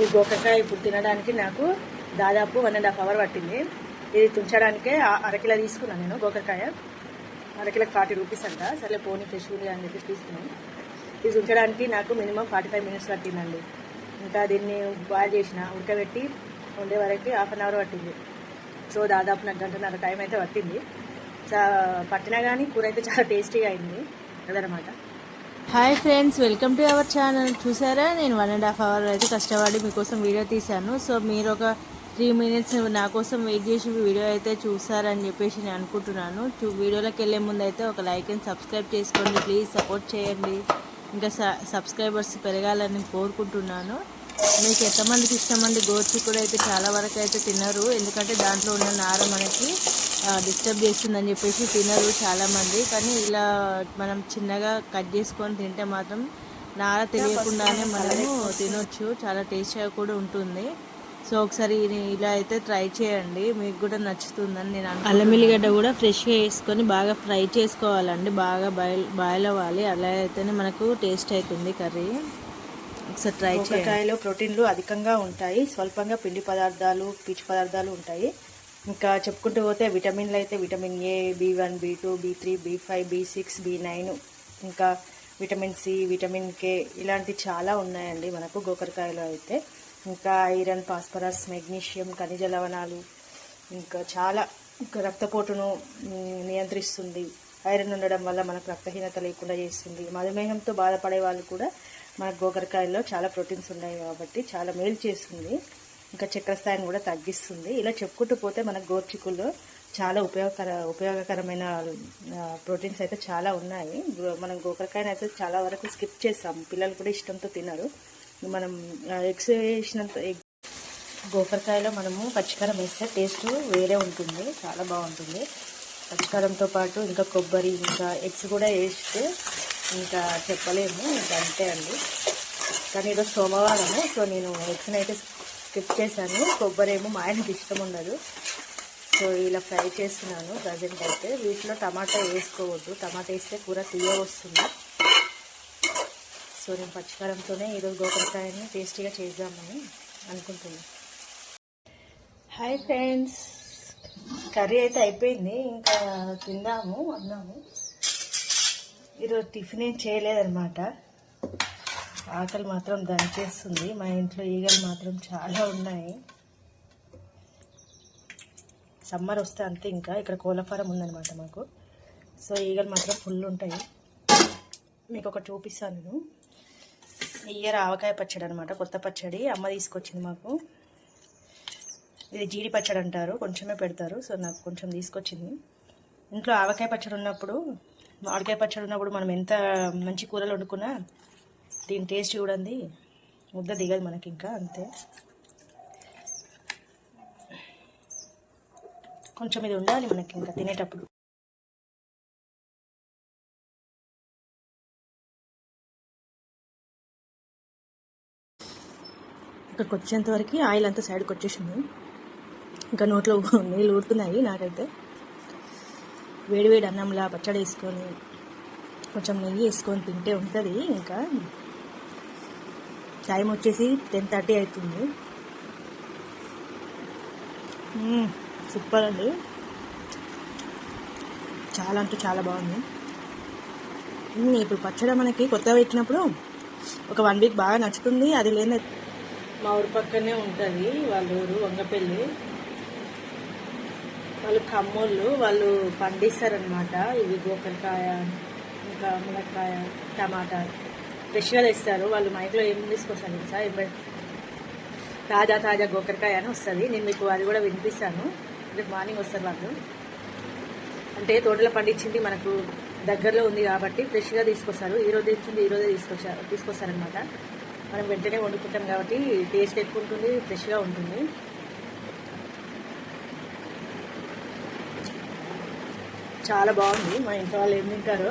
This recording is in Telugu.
ఈ గోకరకాయ ఇప్పుడు తినడానికి నాకు దాదాపు వన్ అండ్ హాఫ్ అవర్ పట్టింది. ఇది తుంచడానికే అరకిల అరకిలో తీసుకున్నాను నేను గోకరకాయ అరకిలకు ఫార్టీ రూపీస్ అంట. సరే పోనీ ఫ్రెష్ ఉంది అని చెప్పేసి తీసుకున్నాను ఇది ఉంచడానికి నాకు మినిమం ఫార్టీ ఫైవ్ మినిట్స్ పట్టిందండి. ఇంకా దీన్ని బాయిల్ చేసిన ఉడకబెట్టి ఉండే వరకు హాఫ్ అన్ అవర్ పట్టింది. సో దాదాపు నాకు గంటన్నర టైం అయితే పట్టింది. చా పట్టినా కానీ కూర అయితే చాలా టేస్టీగా అయింది. అదనమాట. Hi friends welcome to our channel. చూసారా? నేను వన్ అండ్ హాఫ్ అవర్ అయితే కష్టపడి మీకోసం వీడియో తీశాను. సో మీరు ఒక త్రీ మినిట్స్ నా కోసం వెయిట్ చేసి వీడియో అయితే చూసారని చెప్పేసి నేను అనుకుంటున్నాను. వీడియోలోకి వెళ్ళే ముందు అయితే ఒక లైక్ అండ్ సబ్స్క్రైబ్ చేసుకోండి. ప్లీజ్ సపోర్ట్ చేయండి. ఇంకా సబ్స్క్రైబర్స్ పెరగాలని కోరుకుంటున్నాను. మీకు ఎంతమందికి ఇష్టమండి? గోర్చిక్కుడు అయితే చాలా వరకు అయితే తినరు. ఎందుకంటే దాంట్లో ఉన్న నార మనకి డిస్టర్బ్ చేస్తుందని చెప్పేసి తినరు చాలామంది. కానీ ఇలా మనం చిన్నగా కట్ చేసుకొని తింటే మాత్రం నార తెలియకుండానే మనము తినొచ్చు. చాలా టేస్ట్గా కూడా ఉంటుంది. సో ఒకసారి ఇలా అయితే ట్రై చేయండి. మీకు కూడా నచ్చుతుందని నేను అల్లం ఎల్లిగడ్డ కూడా ఫ్రెష్గా వేసుకొని బాగా ఫ్రై చేసుకోవాలండి. బాగా బాయిల్ బాయిల్ అవ్వాలి. అలా అయితేనే మనకు టేస్ట్ అవుతుంది కర్రీ. ఒకసారి ట్రై చేయండి. ప్రోటీన్లు అధికంగా ఉంటాయి. స్వల్పంగా పిండి పదార్థాలు పీచు పదార్థాలు ఉంటాయి. ఇంకా చెప్పుకుంటూ పోతే విటమిన్లు అయితే vitamin A B one B two B three B five B six B nine ఇంకా విటమిన్ సి విటమిన్ కే ఇలాంటి చాలా ఉన్నాయండి మనకు గోకరకాయలో అయితే. ఇంకా ఐరన్ ఫాస్ఫరస్ మెగ్నీషియం ఖనిజ లవణాలు ఇంకా చాలా ఇంకా రక్తపోటును నియంత్రిస్తుంది. ఐరన్ ఉండడం వల్ల మనకు రక్తహీనత లేకుండా చేస్తుంది. మధుమేహంతో బాధపడే వాళ్ళు కూడా మన గోకరకాయల్లో చాలా ప్రోటీన్స్ ఉన్నాయి కాబట్టి చాలా మేలు చేస్తుంది. ఇంకా చక్కెర స్థాయిని కూడా తగ్గిస్తుంది. ఇలా చెప్పుకుంటూ పోతే మన గోర్చికుల్లో చాలా ఉపయోగకర ఉపయోగకరమైన ప్రోటీన్స్ అయితే చాలా ఉన్నాయి. గో- మనం గోకరకాయని అయితే చాలా వరకు స్కిప్ చేస్తాం. పిల్లలు కూడా ఇష్టంతో తినరు. మనం ఎగ్స్ వేసినంత ఎగ్ గోకరకాయలో మనము పచ్చికారం వేస్తే టేస్ట్ వేరే ఉంటుంది. చాలా బాగుంటుంది. పచ్చికారంతో పాటు ఇంకా కొబ్బరి ఇంకా ఎగ్స్ కూడా వేస్తే ఇంకా చెప్పలేము ఇంకా అంతే అండి. కానీ ఈరోజు సోమవారము సో నేను ఎగ్స్ని అయితే స్కిప్ చేశాను. కొబ్బరి ఏమో మా ఆయనకి ఇష్టం ఉండదు. సో ఇలా ఫ్రై చేస్తున్నాను ప్రజెంట్ అయితే. వీటిలో టమాటా వేసుకోవద్దు. టమాటా వేస్తే కూర తీయ వస్తుంది. సో నేను పచ్చికారంతోనే ఈరోజు గోకరకాయని టేస్టీగా చేద్దామని అనుకుంటున్నాను హాయ్ ఫ్రెండ్స్. కర్రీ అయితే అయిపోయింది. ఇంకా తిందాము అన్నాము. ఈరోజు టిఫిన్ ఏం చేయలేదన్నమాట. ఆకలి మాత్రం దంచేస్తుంది. మా ఇంట్లో ఈగలు మాత్రం చాలా ఉన్నాయి. సమ్మర్ వస్తే అంతే ఇంకా. ఇక్కడ కోళ్ళ ఫారం ఉందన్నమాట మాకు. సో ఈగలు మాత్రం ఫుల్ ఉంటాయి. మీకు ఒకటి చూపిస్తాను నేను. ఇయర్ ఆవకాయ పచ్చడి అనమాట కొత్త పచ్చడి అమ్మ తీసుకొచ్చింది మాకు. ఇది జీడి పచ్చడి అంటారు. కొంచెమే పెడతారు. సో నాకు కొంచెం తీసుకొచ్చింది. ఇంట్లో ఆవకాయ పచ్చడి ఉన్నప్పుడు మామిడికాయ పచ్చడి ఉన్నప్పుడు మనం ఎంత మంచి కూరలు వండుకున్నా దీని టేస్ట్ చూడండి. ముద్ద దిగదు మనకి ఇంకా అంతే. కొంచెం ఇది ఉండాలి మనకి ఇంకా తినేటప్పుడు. ఇక్కడికి వచ్చేంత వరకు ఆయిల్ అంతా సైడ్కి వచ్చేసింది. ఇంకా నోట్లో నీళ్ళు ఊరుతున్నాయి నాకైతే. వేడివేడి అన్నంలా పచ్చడి వేసుకొని కొంచెం నెయ్యి వేసుకొని తింటే ఉంటుంది ఇంకా. టైం వచ్చేసి టెన్ థర్టీ అవుతుంది. సూపర్ అండి. చాలా అంటే చాలా బాగుంది. ఇప్పుడు పచ్చడి మనకి కొత్తగా పెట్టినప్పుడు ఒక వన్ వీక్ బాగా నచ్చుతుంది. అది లేని మా ఊరి పక్కనే ఉంటుంది వాళ్ళ ఊరు వంగపల్లి. వాళ్ళు కమ్మోళ్ళు వాళ్ళు పండిస్తారనమాట ఇవి గోకరకాయ ఇంకా మునక్కాయ టమాటా. ఫ్రెష్గా తెస్తారు వాళ్ళు మా ఇంట్లో ఏం తీసుకొస్తారు సార్ ఇవ్వ- తాజా తాజా గోకరకాయ అని వస్తుంది. నేను మీకు అది కూడా వినిపిస్తాను. రేపు మార్నింగ్ వస్తారు వాళ్ళు. అంటే తోటలో పండించింది మనకు దగ్గరలో ఉంది కాబట్టి ఫ్రెష్గా తీసుకొస్తారు. ఈ రోజు ఈరోజే తీసుకొచ్చారు తీసుకొస్తారనమాట మనం వెంటనే వండుకుంటాం కాబట్టి టేస్ట్ ఎక్కువ ఉంటుంది ఫ్రెష్గా ఉంటుంది. చాలా బాగుంది. మా ఇంట్లో వాళ్ళు ఏం తింటారో